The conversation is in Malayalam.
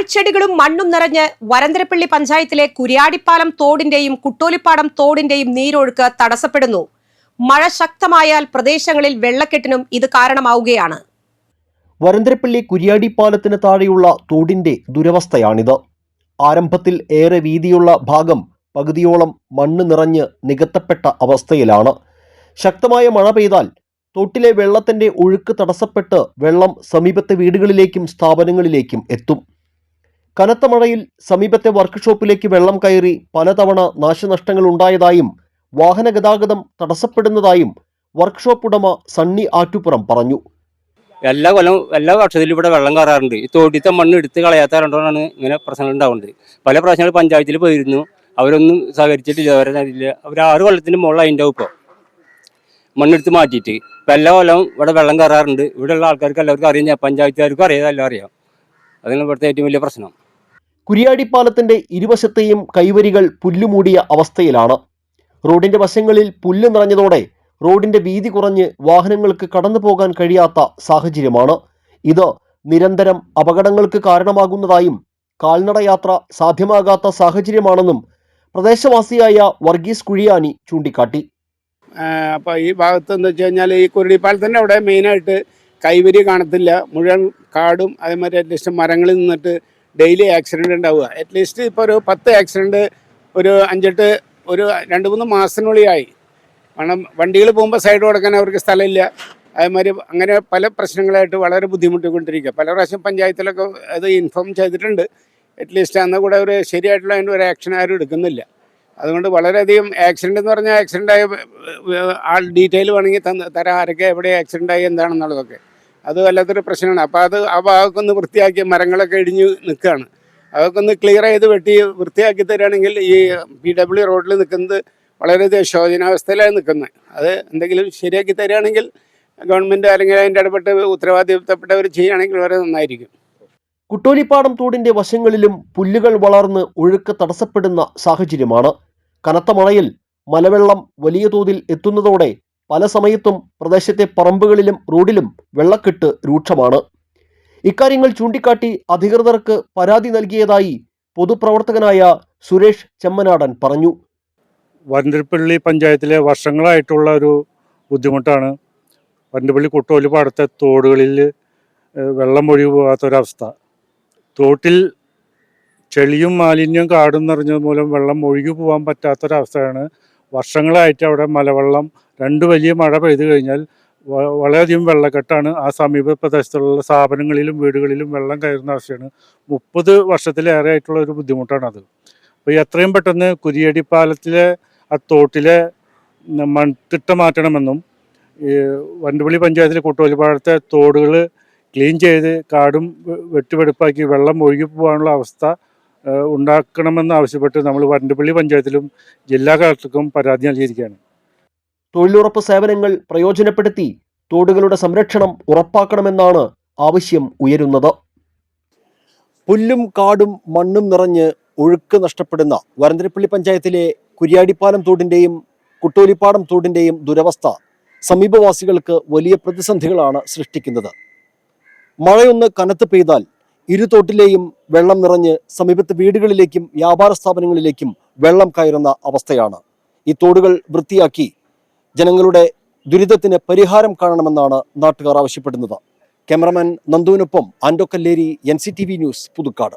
പാഴ്ചെടികളും മണ്ണും നിറഞ്ഞ് വരന്തരപ്പള്ളി പഞ്ചായത്തിലെ കുരിയാടിപ്പാലം തോടിന്റെയും കുട്ടോലിപ്പാടം തോടിന്റെയും നീരൊഴുക്ക് തടസ്സപ്പെടുന്നു. മഴ ശക്തമായാൽ പ്രദേശങ്ങളിൽ വെള്ളക്കെട്ടിനും ഇത് കാരണമാവുകയാണ്. വരന്തരപ്പള്ളി കുരിയാടിപ്പാലത്തിന് താഴെയുള്ള തോടിന്റെ ദുരവസ്ഥയാണിത്. ആരംഭത്തിൽ ഏറെ വീതിയുള്ള ഭാഗം പകുതിയോളം മണ്ണ് നിറഞ്ഞ് നികത്തപ്പെട്ട അവസ്ഥയിലാണ്. ശക്തമായ മഴ പെയ്താൽ തോട്ടിലെ വെള്ളത്തിന്റെ ഒഴുക്ക് തടസ്സപ്പെട്ട് വെള്ളം സമീപത്തെ വീടുകളിലേക്കും സ്ഥാപനങ്ങളിലേക്കും എത്തും. കനത്ത മഴയിൽ സമീപത്തെ വർക്ക്ഷോപ്പിലേക്ക് വെള്ളം കയറി പലതവണ നാശനഷ്ടങ്ങൾ ഉണ്ടായതായും വാഹന ഗതാഗതം തടസ്സപ്പെടുന്നതായും വർക്ക്ഷോപ്പ് ഉടമ സണ്ണി ആറ്റുപുറം പറഞ്ഞു. എല്ലാ കൊല്ലം എല്ലാ വർഷത്തിലും ഇവിടെ വെള്ളം കയറാറുണ്ട്. ഈ തോട്ടിത്തെ മണ്ണ് എടുത്ത് കളയാത്ത രണ്ടോണാണ് ഇങ്ങനെ പ്രശ്നങ്ങൾ ഉണ്ടാവുന്നത്. പല പ്രാവശ്യങ്ങൾ പഞ്ചായത്തിൽ പോയിരുന്നു. അവരൊന്നും സഹകരിച്ചിട്ടില്ല. അതില്ല അവർ ആറ് കൊല്ലത്തിന് മുകളിൽ അതിന്റെ ഇപ്പോൾ മണ്ണെടുത്ത് മാറ്റിയിട്ട്. ഇപ്പം എല്ലാ കൊല്ലവും ഇവിടെ വെള്ളം കയറാറുണ്ട്. ഇവിടെയുള്ള ആൾക്കാർക്ക് എല്ലാവർക്കും അറിയാം. പഞ്ചായത്തുകാർക്കും അറിയാം. എല്ലാം അറിയാം. അതാണ് ഇവിടുത്തെ ഏറ്റവും വലിയ പ്രശ്നം. കുരിയാടിപ്പാലത്തിന്റെ ഇരുവശത്തെയും കൈവരികൾ പുല്ലുമൂടിയ അവസ്ഥയിലാണ്. റോഡിന്റെ വശങ്ങളിൽ പുല്ല് നിറഞ്ഞതോടെ റോഡിന്റെ വീതി കുറഞ്ഞ് വാഹനങ്ങൾക്ക് കടന്നു പോകാൻ കഴിയാത്ത സാഹചര്യമാണ്. ഇത് നിരന്തരം അപകടങ്ങൾക്ക് കാരണമാകുന്നതായും കാൽനടയാത്ര സാധ്യമാകാത്ത സാഹചര്യമാണെന്നും പ്രദേശവാസിയായ വർഗീസ് കുഴിയാനി ചൂണ്ടിക്കാട്ടി. അപ്പോൾ ഈ ഭാഗത്ത് എന്ന് വെച്ച് കഴിഞ്ഞാൽ ഈ കുരുടിപ്പാലത്തിന്റെ അവിടെ മെയിനായിട്ട് കൈവരി കാണത്തില്ല. മുഴുവൻ കാടും അതേമാതിരി അറ്റ്ലീസ്റ്റ് മരങ്ങളിൽ നിന്നിട്ട് ഡെയിലി ആക്സിഡന്റ് ഉണ്ടാവുക. അറ്റ്ലീസ്റ്റ് ഇപ്പോൾ ഒരു പത്ത് ആക്സിഡന്റ് ഒരു അഞ്ചെട്ട് ഒരു രണ്ട് മൂന്ന് മാസത്തിനുള്ളിലായി. കാരണം വണ്ടികൾ പോകുമ്പോൾ സൈഡ് കൊടുക്കാൻ അവർക്ക് സ്ഥലമില്ല. അതേമാതിരി അങ്ങനെ പല പ്രശ്നങ്ങളായിട്ട് വളരെ ബുദ്ധിമുട്ടിക്കൊണ്ടിരിക്കുക. പല പ്രാവശ്യം പഞ്ചായത്തിലൊക്കെ അത് ഇൻഫോം ചെയ്തിട്ടുണ്ട്. അറ്റ്ലീസ്റ്റ് അന്ന് കൂടെ ഒരു ശരിയായിട്ടുള്ള അതിന്റെ ഒരു ആക്ഷൻ ആരും എടുക്കുന്നില്ല. അതുകൊണ്ട് വളരെയധികം ആക്സിഡന്റ് എന്ന് പറഞ്ഞാൽ ആക്സിഡന്റ് ആയ ആൾ ഡീറ്റെയിൽ വേണമെങ്കിൽ തരാം. ആരൊക്കെ എവിടെ ആക്സിഡന്റ് ആയി എന്താണെന്നുള്ളതൊക്കെ. അത് വല്ലാത്തൊരു പ്രശ്നമാണ്. അപ്പോൾ അത് ആ ഭാഗമൊക്കെ ഒന്ന് വൃത്തിയാക്കി മരങ്ങളൊക്കെ ഇടിഞ്ഞ് നിൽക്കുകയാണ് അതൊക്കെ ഒന്ന് ക്ലിയർ ചെയ്ത് വെട്ടി വൃത്തിയാക്കി തരികയാണെങ്കിൽ ഈ പി ഡബ്ല്യു റോഡിൽ നിൽക്കുന്നത് വളരെയധികം ശോചനാവസ്ഥയിലാണ് നിൽക്കുന്നത് അത് എന്തെങ്കിലും ശരിയാക്കി തരികയാണെങ്കിൽ ഗവൺമെന്റ് അല്ലെങ്കിൽ അതിന്റെ ഇടപെട്ട് ഉത്തരവാദിത്തപ്പെട്ടവർ ചെയ്യുകയാണെങ്കിൽ വളരെ നന്നായിരിക്കും. കുട്ടോലിപ്പാടം തോടിന്റെ വശങ്ങളിലും പുല്ലുകൾ വളർന്ന് ഒഴുക്ക് തടസ്സപ്പെടുന്ന സാഹചര്യമാണ്. കനത്ത മഴയിൽ മലവെള്ളം വലിയ തോതിൽ എത്തുന്നതോടെ പല സമയത്തും പ്രദേശത്തെ പറമ്പുകളിലും റോഡിലും വെള്ളക്കെട്ട് രൂക്ഷമാണ്. ഇക്കാര്യങ്ങൾ ചൂണ്ടിക്കാട്ടി അധികൃതർക്ക് പരാതി നൽകിയതായി പൊതുപ്രവർത്തകനായ സുരേഷ് ചെമ്മനാടൻ പറഞ്ഞു. വണ്ടിപ്പള്ളി പഞ്ചായത്തിലെ വർഷങ്ങളായിട്ടുള്ള ഒരു ബുദ്ധിമുട്ടാണ്. വണ്ടിപ്പള്ളി കുട്ടോലി പാടത്തെ തോടുകളിൽ വെള്ളം ഒഴുകി പോകാത്തൊരവസ്ഥ തോട്ടിൽ ചെളിയും മാലിന്യവും കാടും നിറഞ്ഞത് മൂലം വെള്ളം ഒഴുകി പോകാൻ പറ്റാത്തൊരവസ്ഥയാണ് വർഷങ്ങളായിട്ട് അവിടെ മലവെള്ളം രണ്ട് വലിയ മഴ പെയ്തു കഴിഞ്ഞാൽ വളരെയധികം വെള്ളക്കെട്ടാണ്. ആ സമീപ പ്രദേശത്തുള്ള സ്ഥാപനങ്ങളിലും വീടുകളിലും വെള്ളം കയറുന്ന അവസ്ഥയാണ്. മുപ്പത് വർഷത്തിലേറെ ആയിട്ടുള്ള ഒരു ബുദ്ധിമുട്ടാണത്. അപ്പോൾ എത്രയും പെട്ടെന്ന് കുരിയടി പാലത്തിലെ ആ തോട്ടിലെ മൺതിട്ട മാറ്റണമെന്നും വണ്ടുപള്ളി പഞ്ചായത്തിലെ കുട്ടോലിപ്പാടത്തെ തോടുകൾ ക്ലീൻ ചെയ്ത് കാടും വെട്ടിവെടുപ്പാക്കി വെള്ളം ഒഴുകി പോകാനുള്ള അവസ്ഥ ഏഹ്, ഉണ്ടാക്കണമെന്ന് ആവശ്യപ്പെട്ട് നമ്മൾ വരണ്ടപ്പള്ളി പഞ്ചായത്തിലും ജില്ലാ കളക്ടർക്കും പരാതി നൽകിയിരിക്കുകയാണ്. തൊഴിലുറപ്പ് സേവനങ്ങൾ പ്രയോജനപ്പെടുത്തി തോടുകളുടെ സംരക്ഷണം ഉറപ്പാക്കണമെന്നാണ് ആവശ്യം ഉയരുന്നത്. പുല്ലും കാടും മണ്ണും നിറഞ്ഞ് ഒഴുക്ക് നഷ്ടപ്പെടുന്ന വരന്തരപ്പള്ളി പഞ്ചായത്തിലെ കുര്യാടിപ്പാലം തോടിന്റെയും കുട്ടോലിപ്പാടം തോടിന്റെയും ദുരവസ്ഥ സമീപവാസികൾക്ക് വലിയ പ്രതിസന്ധികളാണ് സൃഷ്ടിക്കുന്നത്. മഴയൊന്ന് കനത്ത് പെയ്താൽ ഇരു തോട്ടിലെയും വെള്ളം നിറഞ്ഞ് സമീപത്തെ വീടുകളിലേക്കും വ്യാപാര സ്ഥാപനങ്ങളിലേക്കും വെള്ളം കയറുന്ന അവസ്ഥയാണ്. ഈ തോടുകൾ വൃത്തിയാക്കി ജനങ്ങളുടെ ദുരിതത്തിന് പരിഹാരം കാണണമെന്നാണ് നാട്ടുകാർ ആവശ്യപ്പെടുന്നത്. ക്യാമറമാൻ നന്ദുവിനൊപ്പം ആൻഡോ കല്ലേരി എൻ ന്യൂസ് പുതുക്കാട്.